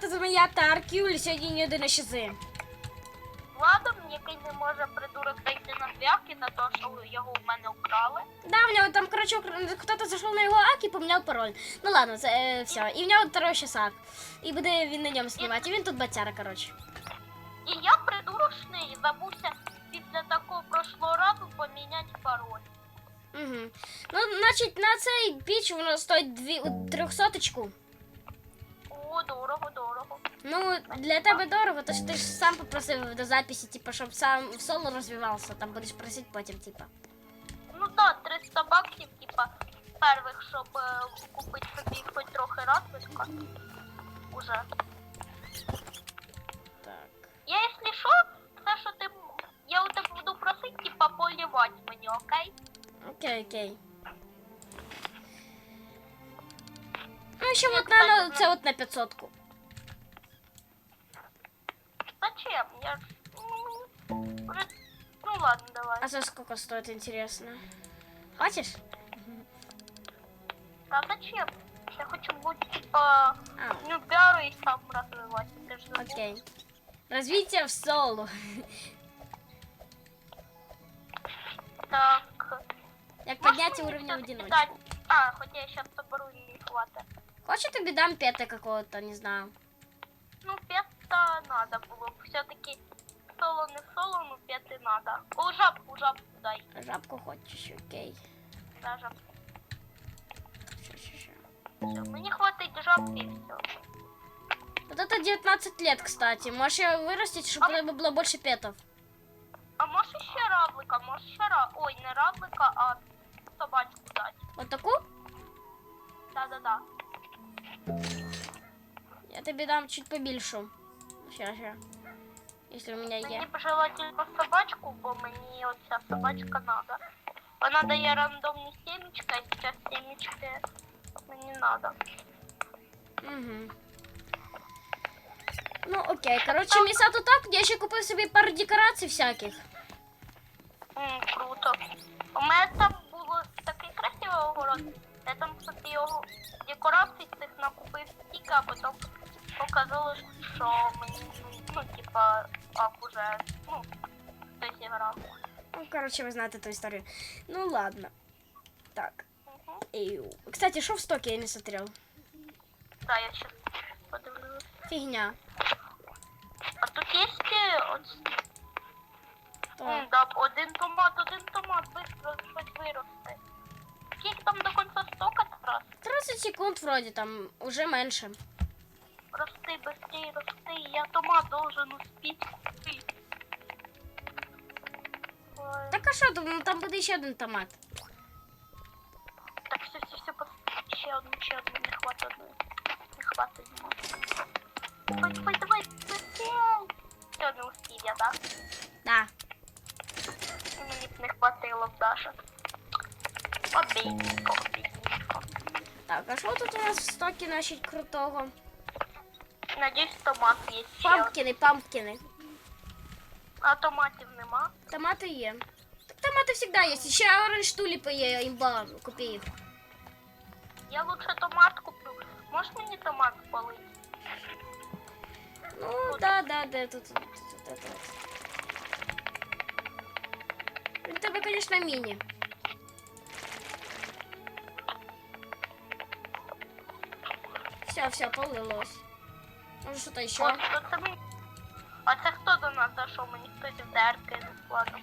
звати зміята Аркюль, сьогодні ні один щази. Владом, який не може придурок зайти на зв'язки за те, що його в мене украли. Да, в нього там, короче, укра- кто-то зайшов на його ак і поміняв пароль. Ну ладно, це е, все. І в нього второй щасак. І буде він на ньому знімати. І він тут батяра, короче. І я придурочний забувся після такого прошлого разу поміняти пароль. Угу. Ну, значить, на цей піч воно стоїть дві, трьохсоточку. Дорого, дорого. Ну, для тебе дорого, то ж ти ж сам попросив до записі, типу, щоб сам в соло розвивався, там будеш просити потім, типа. Ну да, 300 баксів, типа, первих, щоб е, купити собі хоч трохи розвитка. Уже. Так. Я, якщо що, все, що ти... Я у тебе буду просити, типа, полівати мені, окей? Окей, окей. Ну, ще от на, це от на 500 -ку. Зачем? Я ж... Ну, вже... ну ладно, давай. А за сколько стоит, интересно? Хочешь? А зачем? Я хочу бути, типа, А, нюбяру і сам розвиватися. Ти ж забув? окей. Развитие в соло. Так. Як Можеш поднять мені уровень в все-таки одиночку. дати- А, хоча я зараз соберу її хватить. Хочешь, тобі дам пета какого-то, не знаю. Ну, п'ята надо було б. Все-таки соло не соло, ну п'яти надо. О, жабку, жабку дай. Жабку хочешь, окей. Да, жабку. Ща, ща, ща. Все, мені хватить жабки і все. Вот это 19 лет, кстати. Можешь ее вырастить, чтобы у тебя было больше петов. А може ще равлика, може ще ра... Ой, не равлика, а собачку дати. Вот таку? Да-да-да. Я тебе дам чуть побільшу. Ща, ща. Если у меня Мені є. б желательно собачку, бо мені оця собачка надо. Вона дає рандомні семечка, і зараз семечки мені надо. Угу. Ну, окей. Короче, місято так. Я ще купив собі пару декорацій всяких. М, круто. У мене там було такий красивий огород. Я там собі його декорацій цих накупив стільки, а потім показалось, що мені, ну, типа, ак уже, ну, хтось зіграв. Ну, короче, ви знаєте ту історію. Ну, ладно. Так. Угу. Эйу. Кстати, що в стоке я не смотрел? Да, я щас подивлюсь. Фігня. А тут є ще ось М, да, один томат, один томат, быстро щось виросте. 14 секунд вроде там, уже меньше. Рости, быстрее, рости, я дома должен успеть. Так а что ну там будет еще один томат. Так, все, все, все, под- ще одну, ще одну, не хватить. Не хватить. Давай, давай, давай, быстрее. Все, не ну, успів я. Да. Мені не хватило Даша. Обійко, обійко. Так, а що тут у нас в стокі значить крутого? Надіюсь, томат є ще. один. Пампкіни, пампкіни. А томатів нема. Томати є. Так томати завжди є. Ще оранж туліпи є, імба, купи їх. Я лучше томат куплю. Можеш мені томат спалити? Ну, да, да, да, тут, тут, тут, тут, тут. Він в тебе, конечно, міні. Все, все, полилось. Може, що-то ще? От, то це мені. А це хто до нас зайшов? Мені хтось в дерки ладно.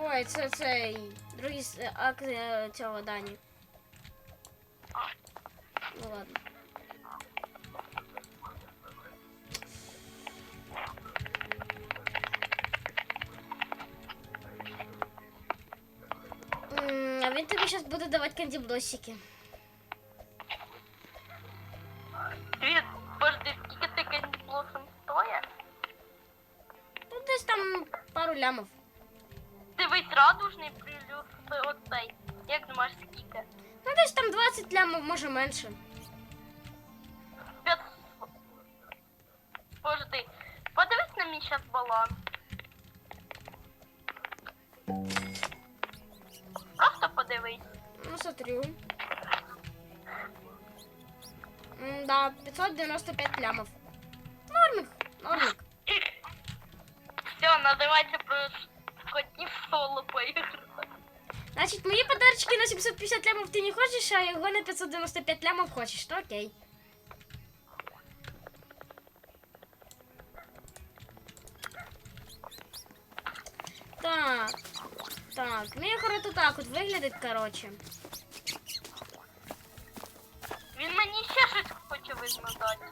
Ой, це цей другий с- акт е, цього Дані. Ну ладно. М, А він тобі зараз буде давати кандіблосики. Пару лямов. Дивись, радужний плюс оцей. Як думаєш, скільки? Ну, десь там 20 лямов, може менше. Значить, мої подарочки на 750 лямов ти не хочеш, а його на 595 лямов хочеш, то окей. Так. Так, мій город отак от виглядить, коротше. Він мені ще щось хоче видно дати.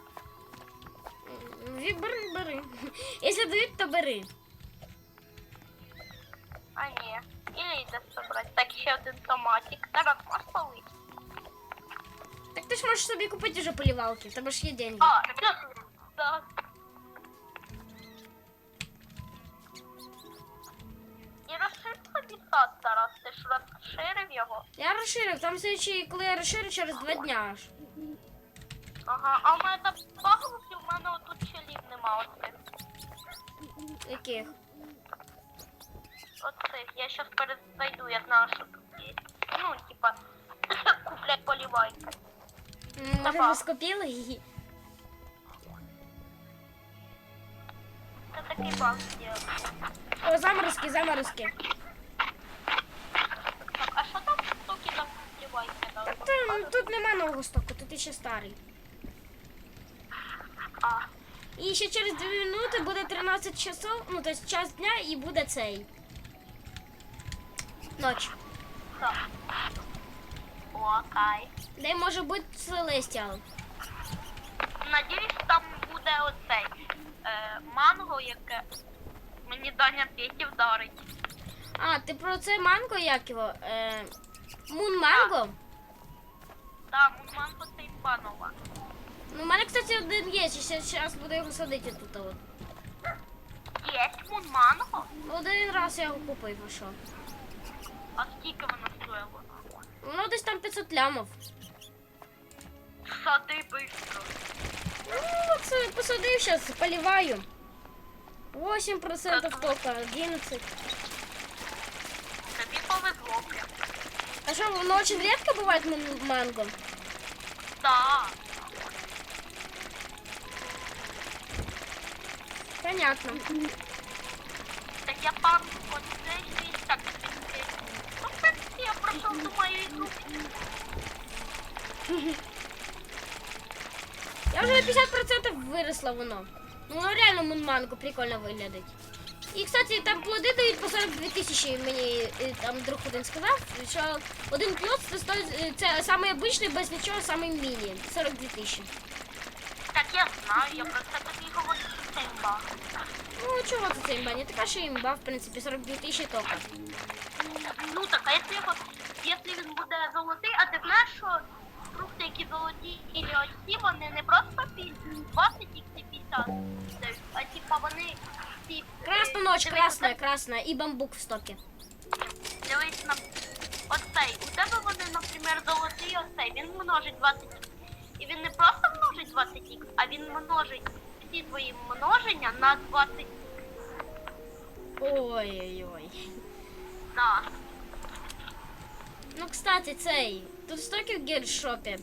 Бери, бери. Якщо дають, то бери. Собі купити вже полівалки, в тебе ж є деньги. А, так. І Ти ж розширив його? Я розширив, там слідчий, коли я розширю через два дня аж. Ага, а в мене там баглося, у мене отут щелів нема оцих. Яких? Оцих. Я щас перезайду, я знаю, що тут є. Ну, типа, куплять полівайки. Може, Давай. ви її? Це такий баг є. О, заморозки, заморозки. Так, а що там штуки там полівайки дали? Там, тут нема нового стоку, тут ще старий. А, І ще через 2 минути буде 13 часов, ну тобто час дня і буде цей. Ноч. так. Окей. Де може бути Celestial. Надіюсь, там буде оцей е, манго, яке мені Даня Петі вдарить. А, ти про це манго як його? Е, Мун манго? Там манго це імбанова. Ну, у мене, кстати, один є, ще зараз буду його садити тут. От. Є мун манго? Один раз я його купив, а що? А скільки воно стоїло? Воно десь там 500 лямов. Сади быстро. Ну, це посадив зараз, поливаю. 8% тока, 11. Тобі повезло прям. А что, оно очень редко бывает ман- манго? Да. Понятно. Так я пан я прошел игру. Я вже на 50% виросла воно. Ну, реально мун манго прикольно виглядить. І, кстати, там плоди дають по 42 тисячі, мені е, там друг один сказав, що один плод це стоїть, е, це самий обичний, без нічого, самий міні. 42 тисячі. Так я знаю, я про це тобі говорю, що це імба. Ну, чого це ця імба? Не така ще імба, в принципі, 42 тисячі тока. Ну так, а якщо його, якщо він буде золотий, а ти знаєш, що фрукти, які золоті і оці, вони не просто пі- 20 ікс і 50 а типа вони ці... Красна ночь, дивись, красна, красна, і бамбук в стокі. Дивись на оцей. У тебе вони, наприклад, золотий оцей, він множить 20 ікс. І він не просто множить 20 ікс, а він множить всі твої множення на 20 Ой-ой-ой. да. Ну, кстати, цей. Тут стоки в гельшопі.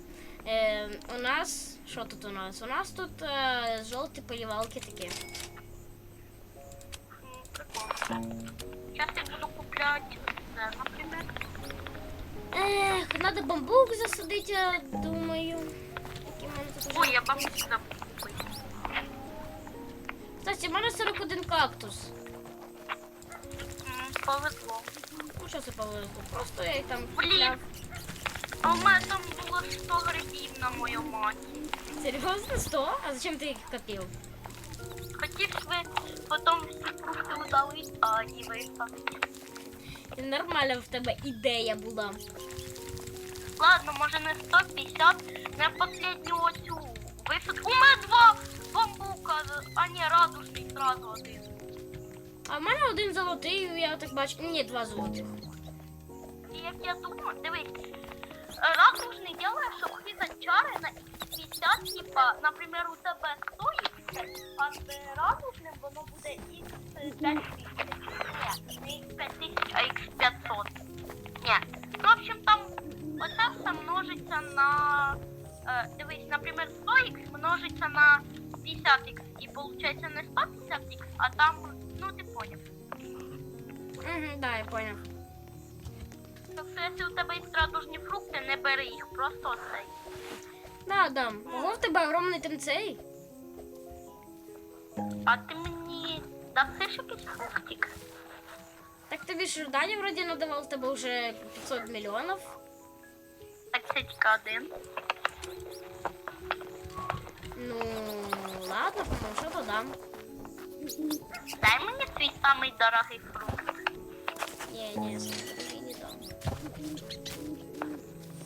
Е, у нас. Що тут у нас? У нас тут е, жовті полівалки такі. Зараз я буду купляти це. Ех, надо бамбук засадити, я думаю. Який в мене тут уже Ой, я бабусі забув. Кстати, в мене 41 кактус. М, Повезло. Що це? Просто я їх там Блін. купляв. А в мене там було 100 гривень на мою мать. Серйозно? 100? А зачем ти їх копив? Хотів би потім всі фрукти удалити, а не виставити. Нормальна в тебе ідея була. Ладно, може не 150, на последню оцю висадку. У мене два бамбука, а не радужний зразу один. А в мене один золотий, я так бачу. Ні, два золотих. Як я думаю, дивись, радужний ділає, щоб хвізати чари на X50, типа, наприклад, у тебе 100 X, а з радужним воно буде X5000. Ні, не X5000, а X500. Ні. Ну, в общем, там оце все множиться на е, дивись, наприклад, 100х множиться на 50х, і виходить не 150х, а там, ну ти поняв. Угу, да, я понял. Тобто, якщо у тебе є радужні фрукти, не бери їх, просто оцей. Да, да. Ого, в тебе огромний там цей. А ти мені дасиш якийсь фруктик? Так тобі ж Даня вроді надавав в тебе вже 500 мільйонів. Так це тільки один. Ну, ладно, по-моему, що дам. Дай мені твій самий дорогий фрукт. Ні, ні, смотри, не дам.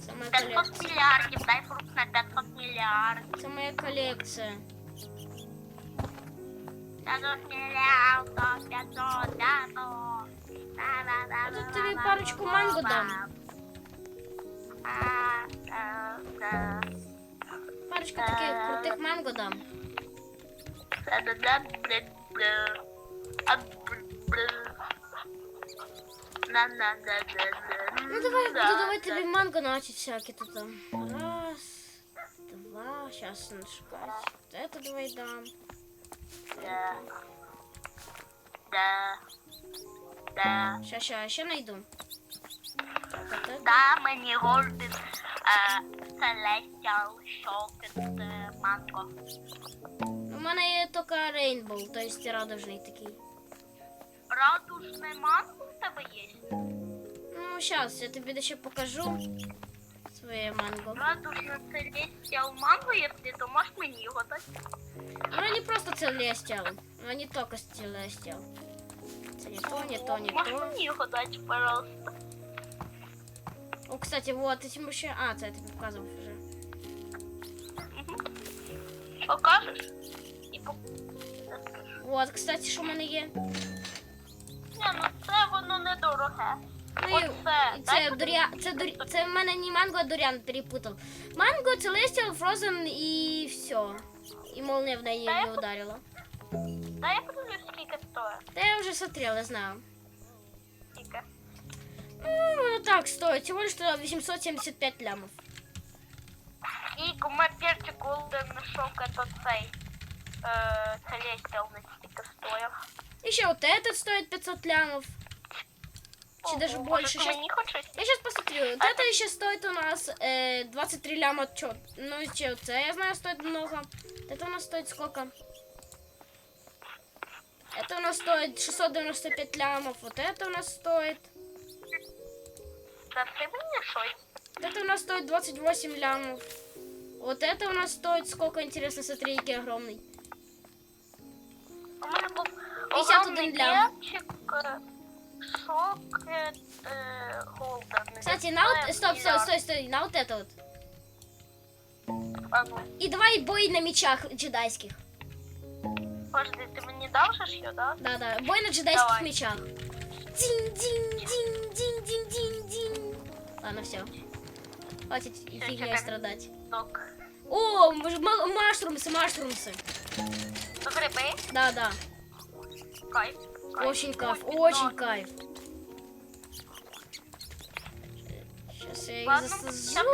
Це моя 500 колекція. мільярдів, дай фрукт на 500 мільярдів. Це моя колекція. 500 мільярдів, 500, 500. А тут тобі парочку манго дам. Парочку таких крутих манго дам. Ну давай, буду давай тобі манго начать всякі тут там. Раз, два, сейчас надо шукать. Вот это давай дам. Да. Да. Да. Ща, ща, ще найду. Да, мені Golden uh, Celestial Shulked uh, Mango. У мене є тільки Rainbow, то есть радужний такий. Радужне манго в тебе є? Ну, сейчас, я тобі ще покажу своє манго. Радужне Celestial Mango, якщо то можеш мені його дати? Ну, не просто Celestial, а не только Celestial. Це не то, не то, не Можеш то. мені його дати, пожалуйста? О, кстати, вот, этим ще... А, це я тобі показував вже. Покажеш? І по... Вот, кстати, що в мене є. Ні, ну це воно недороге. Ну, і, Оце, і це, дай дуря... це, дур... це в мене не манго, а дурян перепутав. Манго, Celestial, Frozen і все. І молния в неї не ударила. Дай я подивлюсь, скільки стоїть. Та я вже смотрела, я знаю. Скільки? Ну, воно так стоїть, всего лишь 875 лямов. І кумапірчик Golden Shock, то цей е, Celestial не стільки стоїв. Еще вот этот стоит 500 лямов. Чи Ого, даже може, больше. ти Щас- мені хочеш? Я сейчас посмотрю. Вот это еще стоит у нас э, 23 ляма. Чё? Ну, и чё, це я знаю, стоит много. Это у нас стоит сколько? Это у нас стоит 695 лямов. Вот это у нас стоит. Даси мені щось? Вот это у нас стоит 28 лямов. Вот это у нас стоит сколько, интересно, смотри, який огромный. 51 лям. Шок, э. Кстати, на вот... Стоп, стоп, стой, стой, на вот это вот. И давай бой на мечах джедайских. Подожди, ты мне дал же ее, да? Да, да, бой на джедайских давай. мечах. дин, дин, дин, дин, дин, дин. Ладно, все. Хватит фигней страдать. Док. О, машрумсы, машрумсы. машрумсы. Гриби, Да-да, кайф. кайф. очень кайф, Ой, очень да. кайф. Сейчас я их Ладно, засажу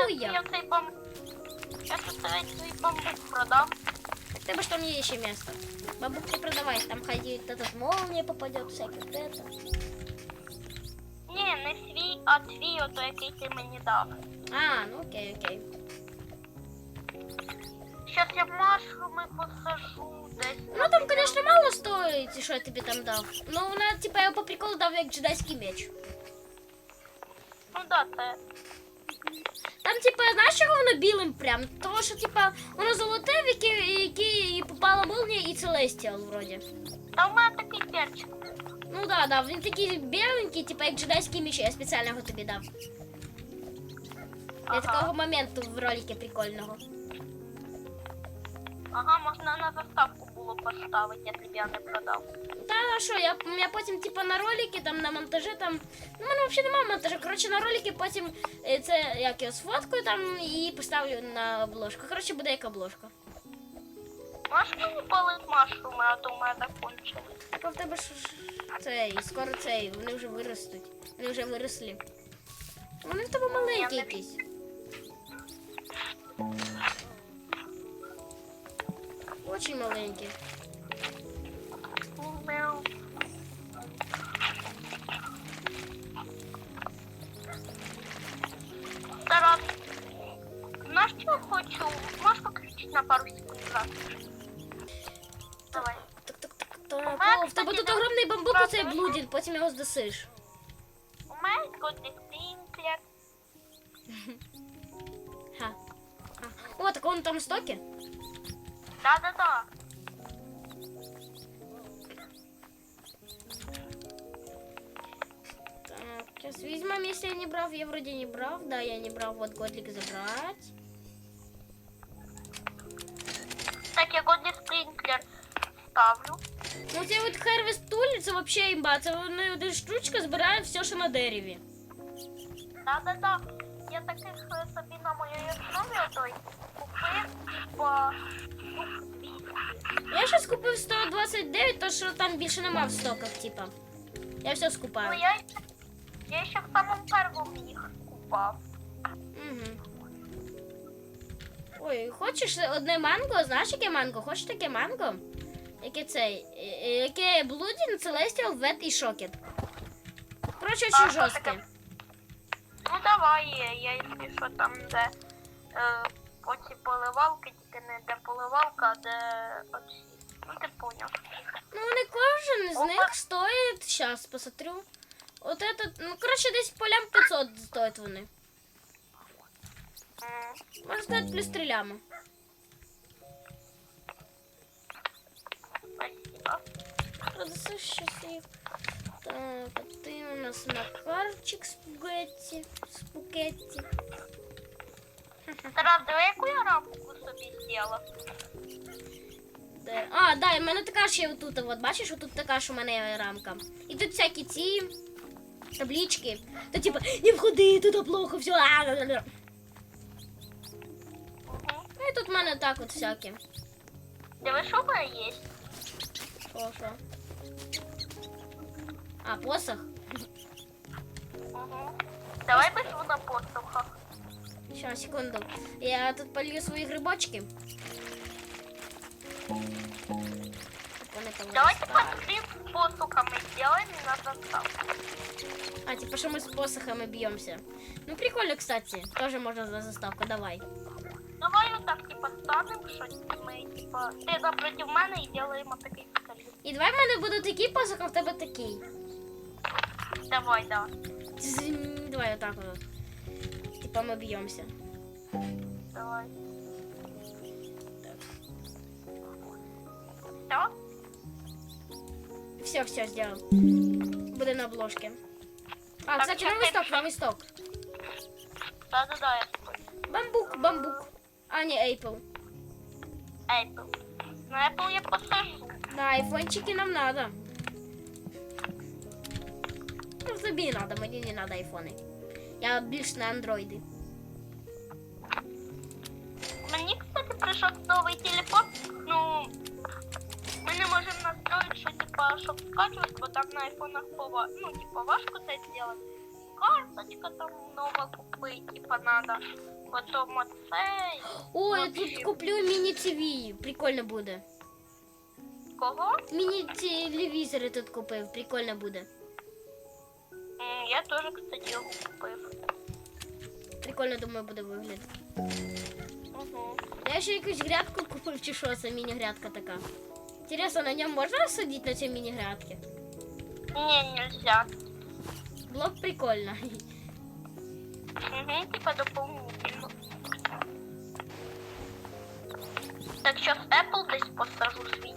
сейчас я. я цей бомб... Сейчас я цей бамбук продам. Ты бы что мне еще место. Бабук не продавай, там ходит этот молния попадет, всякий вот это. Ні, не свій, а твій, ото який ти мені дав. А, ну окей, окей. Щас я машруми посажу десь. Ну там, конечно, мало стоит, что я тебе там дав. Ну, вона, типа, я по приколу дав як джедайський меч. Ну да, це. Там, типа, знаєш, чого воно білим прям? Тому що, типа, воно золоте, в яке, яке попала молнія і Целестіал, вроді. Та в мене такий перчик. Ну да, да, він такий біленький, типа, як джедайський меч, я спеціально його тобі дав. Для Ага. такого моменту в ролике прикольного. Ага, можна на заставку було поставити, якщо б я не продав. Та а що, я, я потім, типа, на ролики, там, на монтажі, там, ну, в мене взагалі немає монтажу. Коротше, на ролики потім е, це, як я сфоткаю там і поставлю на обложку. Коротше, буде як обложка. Можеш мені палити машруми, а то в мене кончили. Так а в тебе ж цей, скоро цей, вони вже виростуть. Вони вже виросли. Вони в тебе маленькі Я якісь. Очень маленький. Тарас, знаєш, що хочу? Можеш виключити на пару секунд? Давай. Так, так, так, так. О, в тебе тут там огромний бамбук оцей блудін, потім його здосиш. У мене Godly Ха. О, так он там стоки? Да-да-да. Так, сейчас візьмем, если я не брав. Я вроде не брав. Да, я не брав. Вот годлик забрать. Так, я Godly Sprinkler ставлю. Ну, цей от Harvest Tool, це вообще імба. Це вони один штучка збирає все, що на дереві. Да-да-да. Я таких е, собі на моїй основі отой ну. Я щось купив 129, то що там більше нема в стоках, типа. Я все Ну, скупаю. я, я ще в самому першому їх купав. Угу. Ой, хочеш одне манго? Знаєш, яке манго? Хочеш таке манго? Яке цей? Е, е, Яке Блудін, Целестіал, Вет і Шокет. А, очень жорстке. Ну давай, я, я якщо там, де е, оці поливалки, тільки не де поливалка, а де оці. Ну ти поняв. Ну, вони кожен з них стоїть. Сейчас посмотрю. Вот этот, ну, коротше, десь полям 500 стоять вони. М, Можна плюс 3 лями. Спасибо. Продавцы. Так, а ти у нас Макарчик спагетті. Спагетті. Тарас, диви, яку я рамку собі зробила? Де? А, да, і в мене така ще отут, от бачиш, отут така ж у мене є рамка. І тут всякі ці таблички. Та типа, не входи, тут плохо, все. Угу. Ну і тут в мене так от всякі. Диви, що в мене є? Що, що? А, посох? Угу. Давай без на посухах. Сейчас, секунду. Я тут полью свої грибочки. Щоб вони там Давайте виростали. посмотрим посухами сделаем на заставку. А, типа, что мы с посохами бьемся. Ну, прикольно, кстати. Тоже можно за заставку, давай. Давай вот так типа станем, що ми типа ти напротив мене і делаємо такий скоріше. І давай в мене буде такий посох, а в тебе такий. Давай, да. Дзинь, Давай вот так вот. Типа, понабьемся. Давай. Так. Все, все сделал. Буду на обложке. А, так, кстати, на восток, на восток. Да-да-да. Бамбук, бамбук. А не Apple. Apple. На Apple я посажу. Да, айфончики нам надо. Ну, тебе не надо, мне не надо айфоны. Я більш на андроиди. Мені, кстати, прийшов новий телефон. Ну, ми не можемо настроїти, що типа, щоб скачувати, бо там на айфонах пова... ну, типа, важко це зробити. Карточка там нова купити, типа, надо. Потім оцей. О, я тут куплю міні-ТВ. Прикольно буде. Кого? Міні-телевізори тут купив. Прикольно буде. М, Я теж, кстати, його купив. Прикольно, думаю, буде вигляд. Угу. Я ще якусь грядку купив, чи що це міні-грядка така. Інтересно, на ньому можна сидіти на цій міні-грядці? Не, нельзя. Було б прикольно. Угу, типа дополнительно. Так, сейчас Apple десь посажу свій.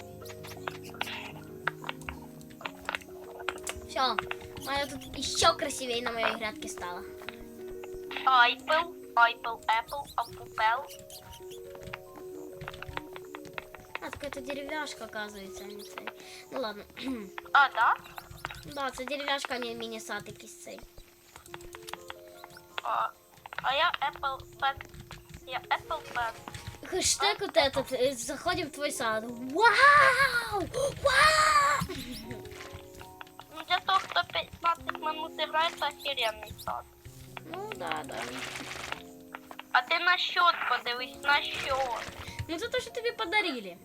Все, у мене тут ще красивее на моїй грядці стало. Apple, Apple, Apple, Apple. А, так это деревяшка, оказывается, а не цей. Ну ладно. А, да? да, це деревяшка, а не міні-сад якийсь цей. А, а я Apple Pen. Я Apple Pen. Хэштег вот этот, э, заходим в твой сад. Вау! Вау! Ну, для того, кто 15 минут играет, это охеренный сад. Ну да, да. А ти на счет подивись, на счет. Ну це то, що тобі подарили.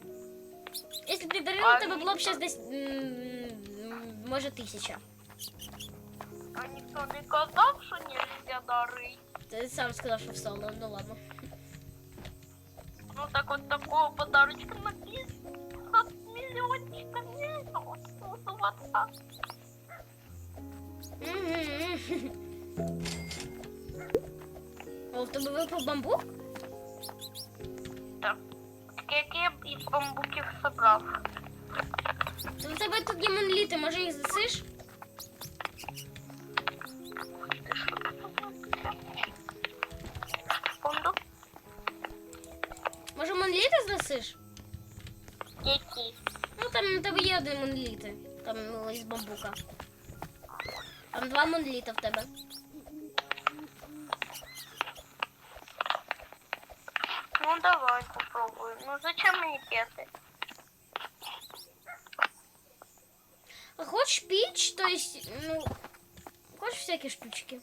Якщо б ти дарила, А тебе було б ні. зараз десь, м, може, тисяча. А ніхто не казав, що нельзя дарити. Ти сам сказав, що в соло, ну ладно. Ну так от такого подарочка на 50 мільйончика не О, в тебе випав бамбук? Так. Скільки я бамбуків собрав? То в тебе тут є моноліти, може їх засиш? Може моноліти засиш? Які? Ну там у тебе є один моноліти. Там ну, із бамбука. Там два моноліта в тебе. Ну давай попробуем. Ну зачем мне петы? А хочешь піч, то есть, ну, хочешь всякие штучки?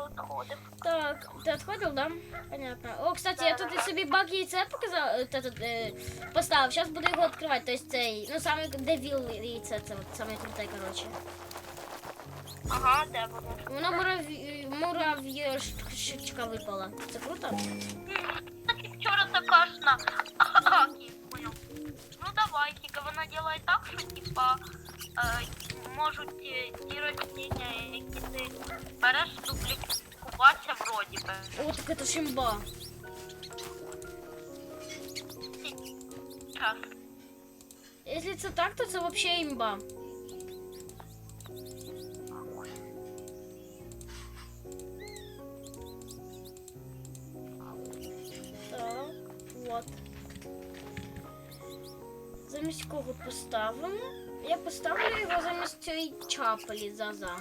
Я отходив. Так, ты отходил, да? Понятно. О, кстати, я тут собі баг яйця показав, е, та- та- е, поставив. Зараз буду його відкривати. То есть цей, ну саме девіл яйце, це от саме круте, коротше. Ага, де воно? Воно мурав'ї- мурав'єшечка випала. Це круто? Кстати, вчора така ж на Аки, понял. Ну давай, тільки вона делає так, що типа е, можуть е, ті растіння, які ти береш, дублікуватися вроді би. О, так это шимба. Час. Якщо це так, то це вообще імба. Так, от. Замість кого поставимо? Я поставлю його замість цієї чапелі заза.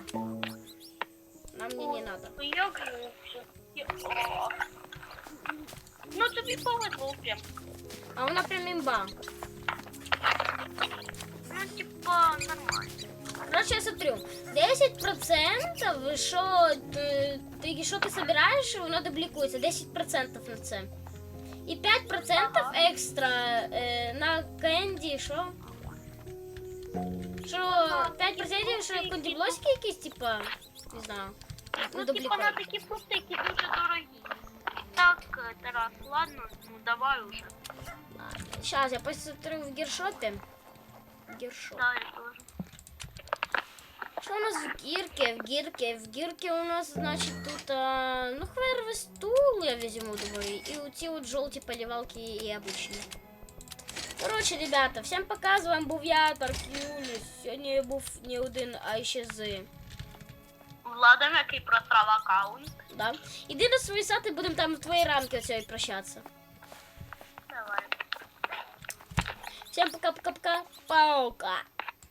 Нам мені не надо. Ну. Ну тобі повезло прям. А вона прям імба. Ну, типа, нормально. Короче, я смотрю, 10% що ти, ти, що ти собираєш, воно дублікується, 10% на це. І 5% екстра е, на кенді, що? Що 5% що кондіблосики якісь, типа, не знаю, не Ну, типа, на дублікують. такі фрукти, які дуже дорогі. Так, е, Тарас, ладно, ну давай уже. Сейчас, я посмотрю в гіршопі. Гіршоп. Да, я тоже. Что у нас в гирке? В гирке, в гирке у нас, значит, тут, а, ну, хвервый стул я возьму, думаю, и вот те вот желтые поливалки и обычные. Короче, ребята, всем пока, з вами був я, Таркюліс. Сьогодні я був не один, а ще з, Владом, який просрав аккаунт. да? Іди на свої сати, будемо там в твої рамки оцеї прощатися. Давай. Всем пока-пока-пока. Паука.